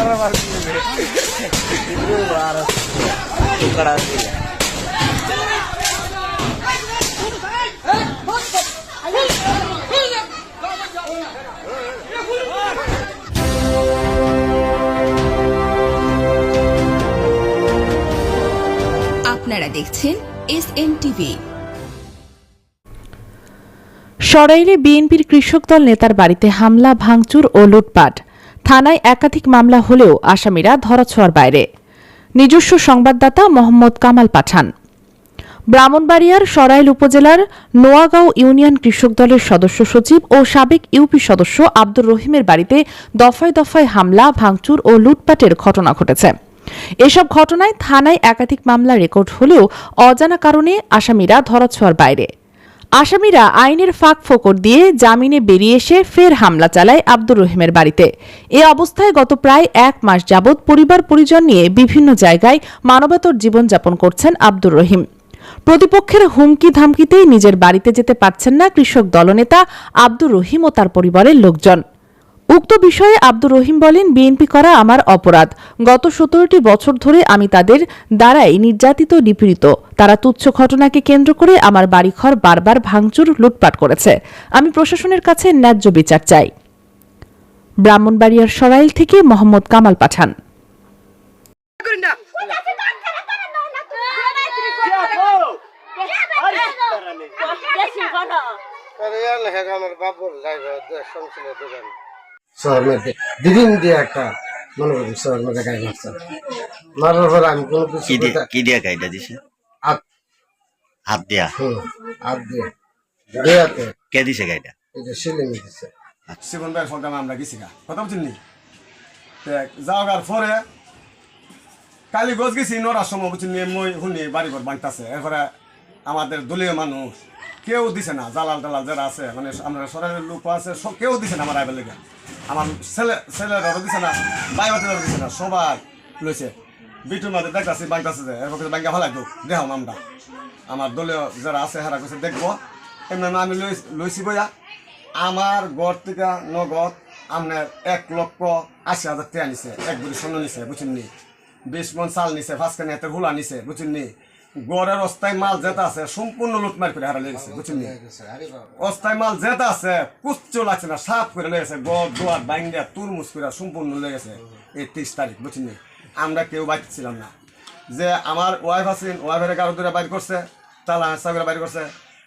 Naman yun eh. Hindi mo aras. Tukara আপনারা দেখছেন S N TV সরাইলে বিএনপির কৃষক দল নেতার বাড়িতে হামলা, ভাঙচুর ও লুটপাট। থানায় একাধিক মামলা হলেও আসামিরা ধরাছোঁয়ার বাইরে। নিজস্ব সংবাদদাতা মোহাম্মদ কামাল পাঠান। ব্রাহ্মণবাড়িয়ার সরাইল উপজেলার নোয়াগাঁও ইউনিয়ন কৃষক দলের সদস্য সচিব ও সাবেক ইউপি সদস্য আব্দুর রহিমের বাড়িতে দফায় দফায় হামলা, ভাঙচুর ও লুটপাটের ঘটনা ঘটেছে। এসব ঘটনায় থানায় একাধিক মামলা রেকর্ড হলেও অজানা কারণে আসামিরা ধরাছোঁয়ার বাইরে। আসামিরা আইনের ফাঁক ফোকর দিয়ে জামিনে বেরিয়ে এসে ফের হামলা চালায় আব্দুর রহিমের বাড়িতে। এ অবস্থায় গত প্রায় এক মাস যাবৎ পরিবার পরিজন নিয়ে বিভিন্ন জায়গায় মানবতর জীবনযাপন করছেন আব্দুর রহিম। প্রতিপক্ষের হুমকি ধামকিতেই নিজের বাড়িতে যেতে পারছেন না কৃষক দলনেতা আব্দুর রহিম ও তার পরিবারের লোকজন। উক্ত বিষয়ে আব্দুর রহিম বলেন বিএনপি করা আমার অপরাধ গত সতেরোটি বছর ধরে আমি তাদের দ্বারাই নির্যাতিত নিপীড়িত তারা তুচ্ছ ঘটনাকে কেন্দ্র করে আমার বাড়িঘর বারবার ভাঙচুর লুটপাট করেছে আমি প্রশাসনের কাছে ন্যায্য বিচার চাই ব্রাহ্মণবাড়িয়ার সরাইল থেকে মোহাম্মদ কামাল পাঠান আমার দোকান শহর মধ্যে। দিদিন দিয়ে একটা মনে করি শহর মধ্যে মারছে। মারার পর আমি কোনো কিছু কি দিয়ে দিছে হাত। হাত দিয়া? হুম হাত দিয়ে। দেয়াতে। কে দিছে গাইডা এই যে সিলিং দিচ্ছে জীবন ভাইয়ের ফোনটা আমরা গেছি গা। কথা যাওয়ার পরে কালি গছ গেছি নড়ার সময় নি মই শুনি বাড়ি ঘর বাঁধতেছে এরপরে আমাদের দলীয় মানুষ কেউ দিছে না জালাল টালাল যারা আছে মানে আমরা সরাসরি লোক আছে সব কেউ দিছে না আমার আইবার লেগে। আমার ছেলে ছেলেরাও দিছে না, ভাই বাচ্চারাও দিছে না, সবাই লইছে। বিটুর মাঝে দেখতেছি, বাঁধতেছে যে, এরপর ব্যাংকে ভালাই তো দেহ আমরা আমার দলীয় যারা আছে, হারা কাছে দেখব। এমনি আমি লই- লইছি বইয়া। আমার ঘর থেকে নগদ আপনার এক লক্ষ আশি হাজার টাকা নিছে। এক বুড়ি স্বর্ণ নিছে, বুঝছেন নি? বিশ মন চাল নিছে ফাঁসখানি হাতের হুলা নিছে, বুঝছেন নি? গড়ের অস্থায়ী মাল যেটা আছে সম্পূর্ণ লুটমার করে হারা লেগেছে বুঝছেন নি? অস্থায়ী মাল যেটা আছে কুচ্চু লাগছে না সাফ করে লেগেছে গড় দোয়ার বাইঙ্গা তুরমুজ করে সম্পূর্ণ লেগেছে এই তিরিশ তারিখ বুঝছেন নি? আমরা কেউ বাঁচছিলাম না। যে আমার ওয়াইফ আছেন ওয়াইফের কারও দূরে বাইর করছে তালা হাসা করে বাইর করছে।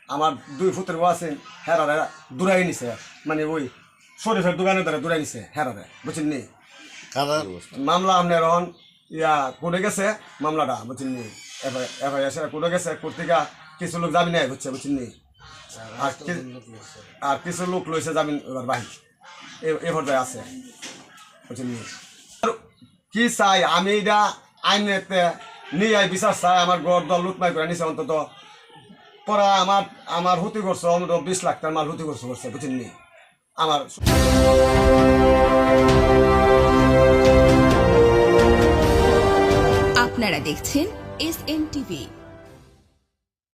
আমার দুই ফুটের ও আছেন হেরারে দূরাই নিছে মানে ওই শরীফের দোকানে ধরে দূরাই নিছে হেরারে বুঝছেন নি? মামলা আপনার ইয়া করে গেছে মামলাটা বুঝছেন নি? কিছু লোক আর কিছু লোক লইছে যাবেন এবার বাহির। এ আছে, বুঝছেন নি? কি চাই? আমি এটা আইনেতে নিয়ে আই বিচার চাই, আমার গড় দল লুটমাই করে নিছে অন্তত। পরা আমার আমার হুতি করছে, অন্তত বিশ লাখ টাকার মাল হুতি করছে করছে, বুঝছেন নি? আমার আপনারা দেখছেন 比